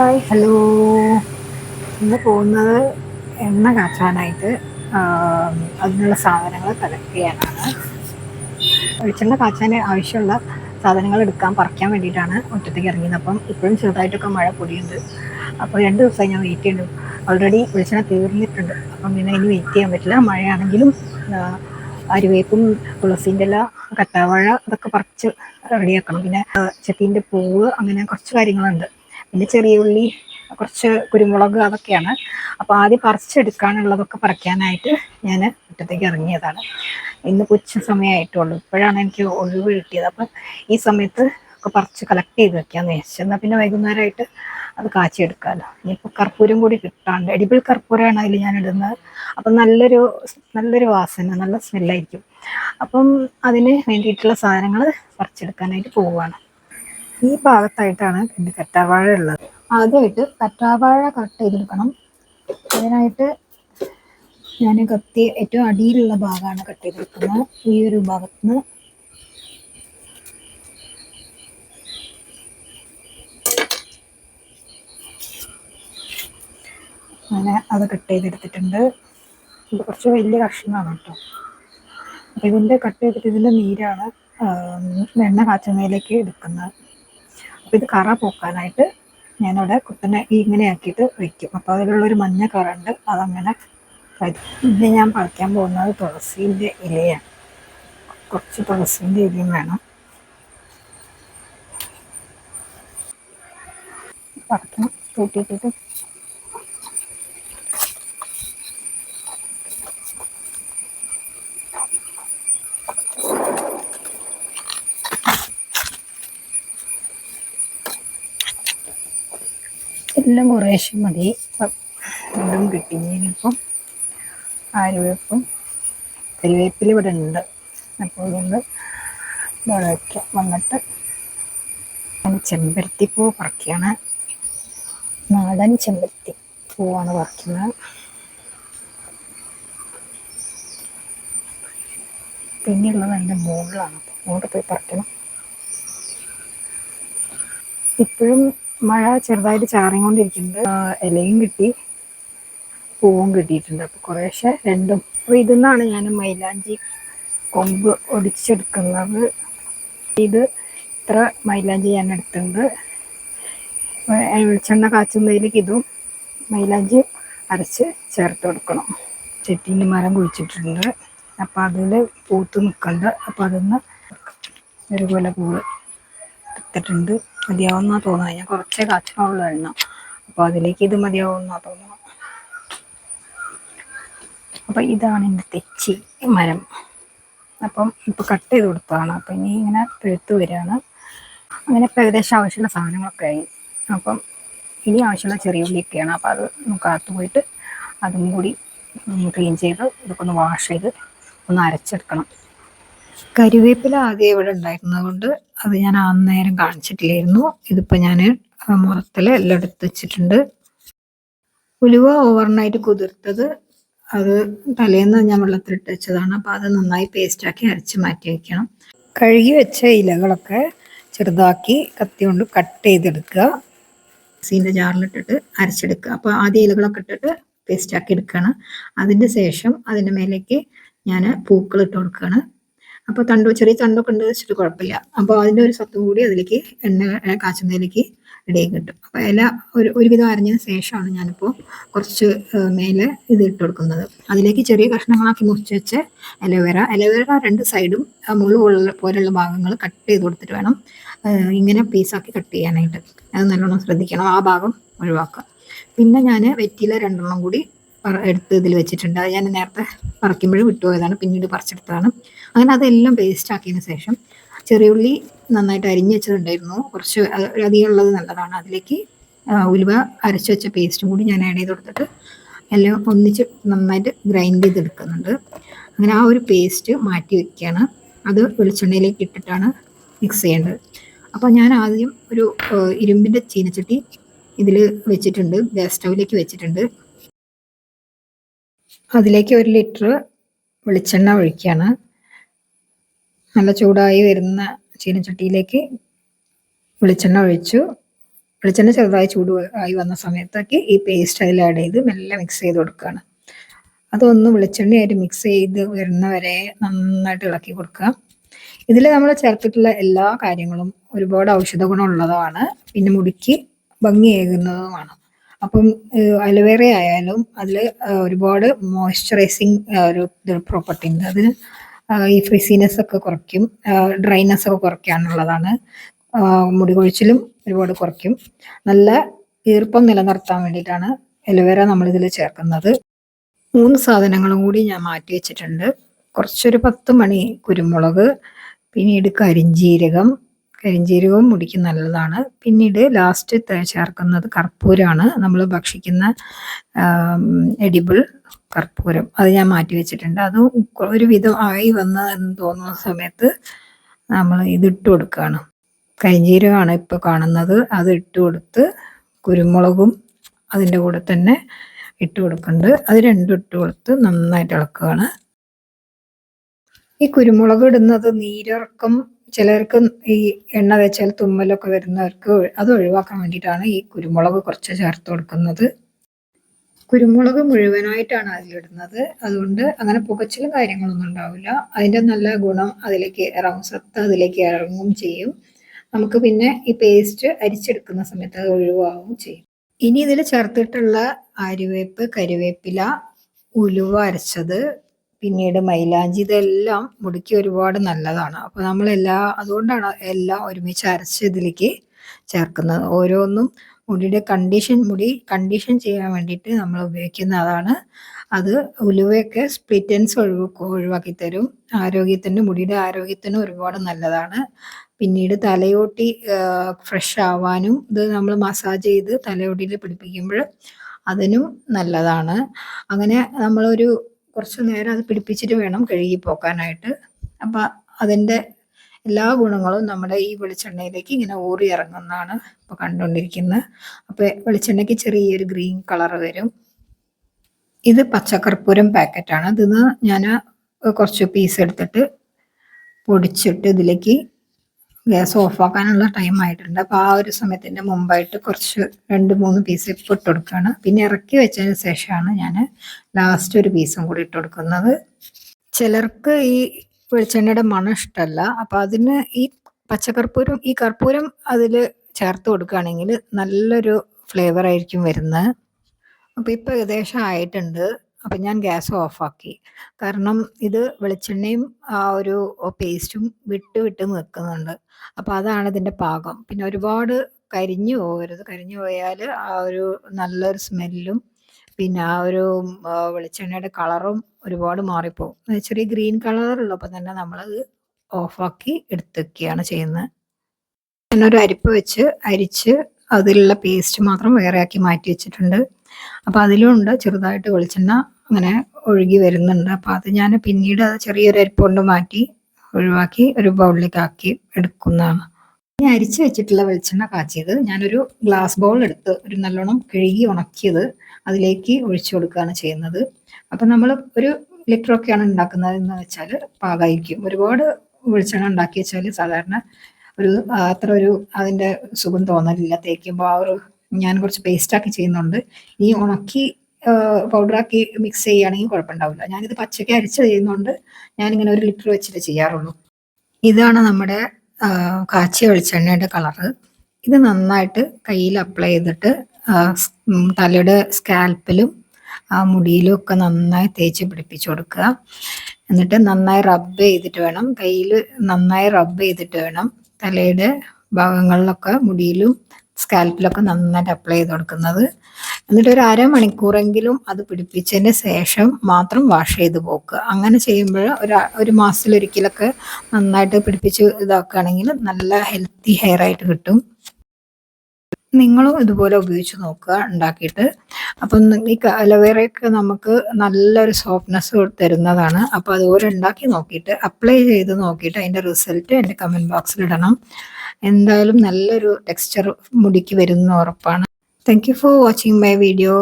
Hi hello ഇന്ന് പോകുന്നത് എണ്ണ കാച്ചാനായിട്ട് അതിനുള്ള സാധനങ്ങൾ കളക്ട് ചെയ്യാനാണ്. വെളിച്ചെണ്ണ കാച്ചാൻ ആവശ്യമുള്ള സാധനങ്ങൾ എടുക്കാൻ പറിക്കാൻ വേണ്ടിയിട്ടാണ് മുറ്റത്തേക്ക് ഇറങ്ങിയത്. അപ്പം ഇപ്പോഴും ചെറുതായിട്ടൊക്കെ മഴ പൊടിയുണ്ട്. അപ്പോൾ രണ്ട് ദിവസമായി ഞാൻ വെയിറ്റ് ചെയ്യുന്നു. ഓൾറെഡി വെളിച്ചെണ്ണ തീർന്നിട്ടുണ്ട്. അപ്പം പിന്നെ ഇനി വെയിറ്റ് ചെയ്യാൻ പറ്റില്ല. മഴയാണെങ്കിലും അരുവേപ്പും തുളസീന്റെ ഇല കട്ടാവാഴ അതൊക്കെ പറിച്ച് റെഡിയാക്കണം പിന്നെ ചെത്തീന്റെ പൂവ് അങ്ങനെ കുറച്ച് കാര്യങ്ങളുണ്ട്. പിന്നെ ചെറിയ ഉള്ളി കുറച്ച് കുരുമുളക് അതൊക്കെയാണ്. അപ്പോൾ ആദ്യം പറിച്ചെടുക്കാനുള്ളതൊക്കെ പറിക്കാനായിട്ട് ഞാൻ മുറ്റത്തേക്ക് ഇറങ്ങിയതാണ്. ഇന്ന് കൊച്ചു സമയമായിട്ടുള്ളൂ ഇപ്പോഴാണ് എനിക്ക് ഒഴിവ് കിട്ടിയത്. അപ്പം ഈ സമയത്ത് ഒക്കെ പറിച്ച് കളക്ട് ചെയ്ത് വെക്കാമെന്ന് വിചാരിച്ചു. എന്നാൽ പിന്നെ വൈകുന്നേരമായിട്ട് അത് കാച്ചിയെടുക്കാമല്ലോ ഇനിയിപ്പോൾ കർപ്പൂരം കൂടി കിട്ടാണ്ട് എഡിബിൾ കർപ്പൂരമാണ് അതിൽ ഞാൻ ഇടുന്നത് അപ്പം നല്ലൊരു നല്ലൊരു വാസന നല്ല സ്മെല്ലായിരിക്കും അപ്പം അതിന് വേണ്ടിയിട്ടുള്ള സാധനങ്ങൾ പറിച്ചെടുക്കാനായിട്ട് പോവുകയാണ്. ഈ ഭാഗത്തായിട്ടാണ് എന്റെ കറ്റാവാഴ ഉള്ളത്. ആദ്യമായിട്ട് കറ്റാവാഴ കട്ട് ചെയ്തെടുക്കണം. അതിനായിട്ട് ഞാൻ കത്തി ഏറ്റവും അടിയിലുള്ള ഭാഗമാണ് കട്ട് ചെയ്തെടുക്കുന്നത്. ഈ ഒരു ഭാഗത്തുനിന്ന് അങ്ങനെ അത് കട്ട് ചെയ്തെടുത്തിട്ടുണ്ട്. ഇത് കുറച്ച് വലിയ കഷ്ണമാണ് കേട്ടോ. അപ്പം ഇതിന്റെ കട്ട് ചെയ്തിട്ട് ഇതിന്റെ നീരാണ് എണ്ണ കാച്ചുന്നതിലേക്ക് എടുക്കുന്നത്. അപ്പോൾ ഇത് കറ പോക്കാനായിട്ട് ഞാനിവിടെ കുത്തനെ ഇങ്ങനെ ആക്കിയിട്ട് വെക്കും. അപ്പോൾ അതിലുള്ളൊരു മഞ്ഞ കറ ഉണ്ട് അതങ്ങനെ പിന്നെ ഞാൻ പറിക്കാൻ പോകുന്നത് തുളസീന്റെ ഇലയാണ്. കുറച്ച് തുളസീന്റെ ഇലയും വേണം. പറിക്കണം. കൂട്ടിയിട്ടിട്ട് എല്ലാം കുറേശ്ശെ മതി. രണ്ടും കിട്ടി ഇനിയിപ്പം ആര്യവേപ്പും കരിവേപ്പിൽ ഇവിടെ ഉണ്ട്. അപ്പോൾ അതുകൊണ്ട് ഇവിടെ വന്നിട്ട് ചെമ്പരത്തി പൂ പറിക്കുകയാണ് നാടൻ ചെമ്പരത്തി പൂവാണ് പറിക്കുന്നത്. പിന്നെയുള്ളത് എന്റെ മുകളിലാണ്. അപ്പോൾ അങ്ങോട്ട് പോയി പറിക്കണം. ഇപ്പോഴും മഴ ചെറുതായിട്ട് ചാറിക്കൊണ്ടിരിക്കുന്നത് ഇലയും കിട്ടി പൂവും കിട്ടിയിട്ടുണ്ട്. അപ്പോൾ കുറേശ്ശെ രണ്ടും. അപ്പോൾ നിന്നാണ് ഞാൻ മൈലാഞ്ചി കൊമ്പ് ഒടിച്ചെടുക്കുന്നത്. ഇത് ഇത്ര മൈലാഞ്ചി ഞാൻ എടുത്തിട്ടുണ്ട്. വെളിച്ചെണ്ണ കാച്ചുന്നതിലേക്ക് ഇതും മൈലാഞ്ചി അരച്ച് ചേർത്ത് കൊടുക്കണം. ചെട്ടീന്റെ മരം കുഴിച്ചിട്ടുണ്ട് അപ്പോൾ അതിൽ പൂത്ത് നിൽക്കുന്നുണ്ട് അപ്പോൾ അതിന്ന് ഒരു കൊല പൂവ് എടുത്തിട്ടുണ്ട്. മതിയാവുന്ന തോന്നുന്നത്. ഞാൻ കുറച്ചേ കാച്ചിനുള്ളൂ എണ്ണ അപ്പോൾ അതിലേക്ക് ഇത് മതിയാവുന്ന തോന്നുന്നു അപ്പോൾ ഇതാണ് എന്റെ തെച്ചി മരം. അപ്പം ഇപ്പൊ കട്ട് ചെയ്ത് കൊടുത്തതാണ്. അപ്പം ഇനി ഇങ്ങനെ പെഴുത്ത് വരികയാണ്. അങ്ങനെ ഇപ്പോൾ ഏകദേശം ആവശ്യമുള്ള സാധനങ്ങളൊക്കെ ആയി. അപ്പം ഇനി ആവശ്യമുള്ള ചെറിയ ഉള്ളിയൊക്കെയാണ്. അപ്പോൾ അത് കാത്തു പോയിട്ട് അതും കൂടി ക്ലീൻ ചെയ്ത് ഇതൊക്കെ ഒന്ന് വാഷ് ചെയ്ത് ഒന്ന് അരച്ചെടുക്കണം. കരുവേപ്പില ആകെ ഇവിടെ ഉണ്ടായിരുന്നതുകൊണ്ട് അത് ഞാൻ അന്നേരം കാണിച്ചിട്ടില്ലായിരുന്നു. ഇതിപ്പോൾ ഞാൻ മുറത്തിൽ എല്ലാം എടുത്ത് വെച്ചിട്ടുണ്ട്. ഉലുവ ഓവർനൈറ്റ് കുതിർത്തത്. അത് തലേന്ന് ഞാൻ വെള്ളത്തിലിട്ട് വെച്ചതാണ്. അപ്പോൾ അത് നന്നായി പേസ്റ്റാക്കി അരച്ച് മാറ്റി വയ്ക്കണം കഴുകി വെച്ച ഇലകളൊക്കെ ചെറുതാക്കി കത്തി കൊണ്ട് കട്ട് ചെയ്തെടുക്കുക. സീന്റെ ജാറിലിട്ടിട്ട് അരച്ചെടുക്കുക. അപ്പോൾ ആദ്യം ഇലകളൊക്കെ ഇട്ടിട്ട് പേസ്റ്റാക്കി എടുക്കുകയാണ്. അതിന്റെ ശേഷം അതിന്റെ മേലേക്ക് ഞാൻ പൂക്കൾ ഇട്ട് കൊടുക്കുകയാണ്. അപ്പോൾ തണ്ട് ചെറിയ തണ്ടൊക്കെ ഉണ്ട് വെച്ചിട്ട് കുഴപ്പമില്ല. അപ്പോൾ അതിന്റെ ഒരു സത്തും കൂടി അതിലേക്ക് എണ്ണ കാച്ചുന്നതിലേക്ക് ഇടയിൽ കിട്ടും. അപ്പോൾ ഇല ഒരു ഒരുവിധം അരഞ്ഞതിന് ശേഷമാണ് ഞാനിപ്പോൾ കുറച്ച് മേലെ ഇത് ഇട്ട് കൊടുക്കുന്നത്. അതിലേക്ക് ചെറിയ കഷ്ണങ്ങളാക്കി മുറിച്ച് വെച്ച് അലോവേറ അലോവേറ രണ്ട് സൈഡും ആ മുള്ളു പോലുള്ള ഭാഗങ്ങൾ കട്ട് ചെയ്ത് കൊടുത്തിട്ട് വേണം ഇങ്ങനെ പീസാക്കി കട്ട് ചെയ്യാനായിട്ട്. അത് നല്ലോണം ശ്രദ്ധിക്കണം. ആ ഭാഗം ഒഴിവാക്കുക. പിന്നെ ഞാൻ വെറ്റില രണ്ടെണ്ണം കൂടി എടുത്ത് ഇതിൽ വെച്ചിട്ടുണ്ട്. ഞാൻ നേരത്തെ പറിക്കുമ്പോഴും വിട്ടുപോയതാണ് പിന്നീട് പറിച്ചെടുത്തതാണ്. അങ്ങനെ അതെല്ലാം പേസ്റ്റ് ആക്കിയതിന് ശേഷം ചെറിയുള്ളി നന്നായിട്ട് അരിഞ്ഞു വെച്ചിട്ടുണ്ടായിരുന്നു കുറച്ച് അധികം ഉള്ളത് നല്ലതാണ്. അതിലേക്ക് ഉലുവ അരച്ച് വെച്ച പേസ്റ്റും കൂടി ഞാൻ ആഡ് ചെയ്ത് കൊടുത്തിട്ട് എല്ലാം ഒന്നിച്ച് നന്നായിട്ട് ഗ്രൈൻഡ് ചെയ്തെടുക്കുന്നുണ്ട്. അങ്ങനെ ആ ഒരു പേസ്റ്റ് മാറ്റി വയ്ക്കുകയാണ് അത് വെളിച്ചെണ്ണയിലേക്ക് ഇട്ടിട്ടാണ് മിക്സ് ചെയ്യേണ്ടത്. അപ്പോൾ ഞാൻ ആദ്യം ഒരു ഇരുമ്പിന്റെ ചീനച്ചട്ടി ഇതിൽ വെച്ചിട്ടുണ്ട്. ഗ്യാസ് സ്റ്റൗവിലേക്ക് വെച്ചിട്ടുണ്ട്. അതിലേക്ക് ഒരു ലിറ്റർ വെളിച്ചെണ്ണ ഒഴിക്കുകയാണ് നല്ല ചൂടായി വരുന്ന ചീനച്ചട്ടിയിലേക്ക് വെളിച്ചെണ്ണ ഒഴിച്ചു. വെളിച്ചെണ്ണ ചെറുതായി ചൂട് ആയി വന്ന സമയത്തൊക്കെ ഈ പേസ്റ്റ് അതിൽ ആഡ് ചെയ്ത് മെല്ലെ മിക്സ് ചെയ്ത് കൊടുക്കുകയാണ്. അതൊന്ന് വെളിച്ചെണ്ണയായിട്ട് മിക്സ് ചെയ്ത് വരുന്നവരെ നന്നായിട്ട് ഇളക്കി കൊടുക്കുക. ഇതിൽ നമ്മൾ ചേർത്തിട്ടുള്ള എല്ലാ കാര്യങ്ങളും ഒരുപാട് ഔഷധ ഗുണമുള്ളതാണ്. പിന്നെ മുടിക്ക് ഭംഗിയേകുന്നതുമാണ്. അപ്പം അലോവേറ ആയാലും അതിൽ ഒരുപാട് മോയ്സ്ചറൈസിങ് ഒരു പ്രോപ്പർട്ടി ഉണ്ട്. അതിന് ഈ ഫ്രിസിനെസ് ഒക്കെ കുറയ്ക്കും. ഡ്രൈനെസ് ഒക്കെ കുറയ്ക്കാനുള്ളതാണ്. മുടി കൊഴിച്ചിലും ഒരുപാട് കുറയ്ക്കും. നല്ല ഈർപ്പം നിലനിർത്താൻ വേണ്ടിയിട്ടാണ് അലോവേറ നമ്മളിതിൽ ചേർക്കുന്നത്. മൂന്ന് സാധനങ്ങളും കൂടി ഞാൻ മാറ്റി വെച്ചിട്ടുണ്ട്. കുറച്ചൊരു പത്ത് മണി കുരുമുളക് പിന്നീട് കരിഞ്ജീരകം കരിഞ്ജീരകവും മുടിക്ക് നല്ലതാണ്. പിന്നീട് ലാസ്റ്റ് ചേർക്കുന്നത് കർപ്പൂരമാണ് നമ്മൾ ഭക്ഷിക്കുന്ന എഡിബിൾ കർപ്പൂരം. അത് ഞാൻ മാറ്റി വെച്ചിട്ടുണ്ട്. അത് ഒരു വിധം ആയി വന്ന് തോന്നുന്ന സമയത്ത് നമ്മൾ ഇതിട്ട് കൊടുക്കുകയാണ് കരിഞ്ജീരകമാണ് ഇപ്പോൾ കാണുന്നത്. അത് ഇട്ട് കൊടുത്ത് കുരുമുളകും അതിന്റെ കൂടെ തന്നെ ഇട്ട് കൊടുക്കുന്നുണ്ട്. അത് രണ്ടും ഇട്ട് കൊടുത്ത് നന്നായിട്ട് ഇളക്കുകയാണ്. ഈ കുരുമുളക് ഇടുന്നത് നീരിറക്കം ചിലർക്ക് ഈ എണ്ണ തേച്ചാൽ തുമ്മലൊക്കെ വരുന്നവർക്ക് അത് ഒഴിവാക്കാൻ വേണ്ടിയിട്ടാണ് ഈ കുരുമുളക് കുറച്ച് ചേർത്ത് കൊടുക്കുന്നത്. കുരുമുളക് മുഴുവനായിട്ടാണ് അതിലിടുന്നത്. അതുകൊണ്ട് അങ്ങനെ പുകച്ചിലും കാര്യങ്ങളൊന്നും ഉണ്ടാവില്ല. അതിന്റെ നല്ല ഗുണം അതിലേക്ക് ഇറങ്ങും. സത്ത് അതിലേക്ക് ഇറങ്ങും ചെയ്യും. നമുക്ക് പിന്നെ ഈ പേസ്റ്റ് അരിച്ചെടുക്കുന്ന സമയത്ത് അത് ഒഴിവാകും ചെയ്യും. ഇനി ഇതിൽ ചേർത്തിട്ടുള്ള ആര്യവേപ്പ് കരിവേപ്പില ഉലുവ അരച്ചത് പിന്നീട് മൈലാഞ്ചി ഇതെല്ലാം മുടിക്ക് ഒരുപാട് നല്ലതാണ്. അപ്പോൾ നമ്മളെല്ലാം അതുകൊണ്ടാണ് എല്ലാം ഒരുമിച്ച് അരച്ച് ഇതിലേക്ക് ചേർക്കുന്നത്. ഓരോന്നും മുടിയുടെ കണ്ടീഷൻ മുടി കണ്ടീഷൻ ചെയ്യാൻ വേണ്ടിയിട്ട് നമ്മൾ ഉപയോഗിക്കുന്ന അതാണ്. അത് ഉലുവയൊക്കെ സ്പ്ലിറ്റൻസ് ഒഴിവ് ഒഴിവാക്കി തരും. ആരോഗ്യത്തിന് മുടിയുടെ ആരോഗ്യത്തിന് ഒരുപാട് നല്ലതാണ്. പിന്നീട് തലയോട്ടി ഫ്രഷ് ആവാനും ഇത് നമ്മൾ മസാജ് ചെയ്ത് തലയോട്ടിയിൽ പിടിപ്പിക്കുമ്പോൾ അതിനും നല്ലതാണ്. അങ്ങനെ നമ്മളൊരു കുറച്ച് നേരം അത് പിടിപ്പിച്ചിട്ട് വേണം കഴുകി പോക്കാനായിട്ട്. അപ്പം അതിന്റെ എല്ലാ ഗുണങ്ങളും നമ്മുടെ ഈ വെളിച്ചെണ്ണയിലേക്ക് ഇങ്ങനെ ഊറി ഇറങ്ങുന്നതാണ് ഇപ്പോൾ കണ്ടുകൊണ്ടിരിക്കുന്നത് അപ്പോൾ വെളിച്ചെണ്ണയ്ക്ക് ചെറിയൊരു ഗ്രീൻ കളർ വരും. ഇത് പച്ചക്കർപ്പൂരം പാക്കറ്റാണ്. ഇതിന്ന് ഞാൻ കുറച്ച് പീസ് എടുത്തിട്ട് പൊടിച്ചിട്ട് ഇതിലേക്ക് ഗ്യാസ് ഓഫാക്കാനുള്ള ടൈം ആയിട്ടുണ്ട്. അപ്പോൾ ആ ഒരു സമയത്തിന്റെ മുമ്പായിട്ട് കുറച്ച് രണ്ട് മൂന്ന് പീസ് ഇപ്പോൾ ഇട്ട് കൊടുക്കുകയാണ്. പിന്നെ ഇറക്കി വെച്ചതിന് ശേഷമാണ് ഞാൻ ലാസ്റ്റ് ഒരു പീസും കൂടി ഇട്ട് കൊടുക്കുന്നത്. ചിലർക്ക് ഈ വെളിച്ചെണ്ണയുടെ മണം ഇഷ്ടമല്ല അപ്പം അതിന് ഈ പച്ചക്കർപ്പൂരം ഈ കർപ്പൂരം അതിൽ ചേർത്ത് കൊടുക്കുകയാണെങ്കിൽ നല്ലൊരു ഫ്ലേവർ ആയിരിക്കും വരുന്നത്. അപ്പോൾ ഇപ്പോൾ ഏകദേശം ആയിട്ടുണ്ട്. അപ്പം ഞാൻ ഗ്യാസ് ഓഫാക്കി. കാരണം ഇത് വെളിച്ചെണ്ണയും ആ ഒരു പേസ്റ്റും വിട്ട് വിട്ട് നിൽക്കുന്നുണ്ട്. അപ്പോൾ അതാണ് ഇതിന്റെ പാകം. പിന്നെ ഒരുപാട് കരിഞ്ഞു പോകരുത്. കരിഞ്ഞു പോയാൽ ആ ഒരു നല്ലൊരു സ്മെല്ലും പിന്നെ ആ ഒരു വെളിച്ചെണ്ണയുടെ കളറും ഒരുപാട് മാറിപ്പോകും ചെറിയ ഗ്രീൻ കളറുള്ളപ്പോൾ തന്നെ നമ്മളത് ഓഫാക്കി എടുത്തൊക്കെയാണ് ചെയ്യുന്നത്. ഞാനൊരു അരിപ്പ് വെച്ച് അരിച്ച് അതിലുള്ള പേസ്റ്റ് മാത്രം വേറെ ആക്കി മാറ്റി വെച്ചിട്ടുണ്ട്. അപ്പോൾ അതിലുണ്ട് ചെറുതായിട്ട് വെളിച്ചെണ്ണ അങ്ങനെ ഒഴുകി വരുന്നുണ്ട്. അപ്പോൾ അത് ഞാൻ പിന്നീട് അത് ചെറിയൊരു അരിപ്പ് കൊണ്ട് മാറ്റി ഒഴിവാക്കി ഒരു ബൗളിലേക്ക് ആക്കി എടുക്കുന്നതാണ്. ഇനി അരിച്ച് വെച്ചിട്ടുള്ള വെളിച്ചെണ്ണ കാച്ചിയത്. ഞാനൊരു ഗ്ലാസ് ബൗൾ എടുത്ത് ഒരു നല്ലോണം കഴുകി ഉണക്കിയത് അതിലേക്ക് ഒഴിച്ചു കൊടുക്കുകയാണ് ചെയ്യുന്നത്. അപ്പം നമ്മൾ ഒരു ലിറ്ററൊക്കെയാണ് ഉണ്ടാക്കുന്നത് എന്ന് വെച്ചാൽ പാകമായിരിക്കും. ഒരുപാട് വെളിച്ചെണ്ണ ഉണ്ടാക്കി വെച്ചാൽ സാധാരണ ഒരു അത്ര ഒരു അതിന്റെ സുഖം തോന്നലില്ല. തേക്കുമ്പോൾ ആ ഒരു ഞാൻ കുറച്ച് പേസ്റ്റാക്കി ചെയ്യുന്നുണ്ട്. ഈ ഉണക്കി പൗഡറാക്കി മിക്സ് ചെയ്യുകയാണെങ്കിൽ കുഴപ്പമുണ്ടാവില്ല. ഞാനിത് പച്ചയ്ക്ക് അരിച്ച് ഞാൻ ഞാനിങ്ങനെ ഒരു ലിറ്റർ വെച്ചിട്ട് ചെയ്യാറുള്ളൂ. ഇതാണ് നമ്മുടെ കാച്ചിയ വെളിച്ചെണ്ണയുടെ കളറ് ഇത് നന്നായിട്ട് കയ്യിൽ അപ്ലൈ ചെയ്തിട്ട് തലയുടെ സ്കാൽപ്പിലും ആ മുടിയിലും ഒക്കെ നന്നായി തേച്ച് പിടിപ്പിച്ചു കൊടുക്കുക. എന്നിട്ട് നന്നായി റബ്ബ് ചെയ്തിട്ട് വേണം. കയ്യിൽ നന്നായി റബ്ബ് ചെയ്തിട്ട് വേണം. തലയുടെ ഭാഗങ്ങളിലൊക്കെ മുടിയിലും സ്കാൽപ്പിലൊക്കെ നന്നായിട്ട് അപ്ലൈ ചെയ്ത് കൊടുക്കുന്നത്. എന്നിട്ട് ഒരു അരമണിക്കൂറെങ്കിലും അത് പിടിപ്പിച്ചതിന് ശേഷം മാത്രം വാഷ് ചെയ്ത് പോക്കുക അങ്ങനെ ചെയ്യുമ്പോൾ ഒരു ഒരു മാസത്തിലൊരിക്കലൊക്കെ നന്നായിട്ട് പിടിപ്പിച്ച് ഇതാക്കുകയാണെങ്കിൽ നല്ല ഹെൽത്തി ഹെയർ ആയിട്ട് കിട്ടും. നിങ്ങളും ഇതുപോലെ ഉപയോഗിച്ച് നോക്കുക ഉണ്ടാക്കിയിട്ട്. അപ്പം ഈ അലോവേറയൊക്കെ നമുക്ക് നല്ലൊരു സോഫ്റ്റ്നെസ് തരുന്നതാണ്. അപ്പോൾ അതുപോലെ ഉണ്ടാക്കി നോക്കിയിട്ട് അപ്ലൈ ചെയ്ത് നോക്കിയിട്ട് അതിന്റെ റിസൾട്ട് എന്റെ കമന്റ് ബോക്സിൽ ഇടണം. എന്തായാലും നല്ലൊരു ടെക്സ്ചർ മുടിക്ക് വരുന്ന ഉറപ്പാണ്. Thank you for watching my video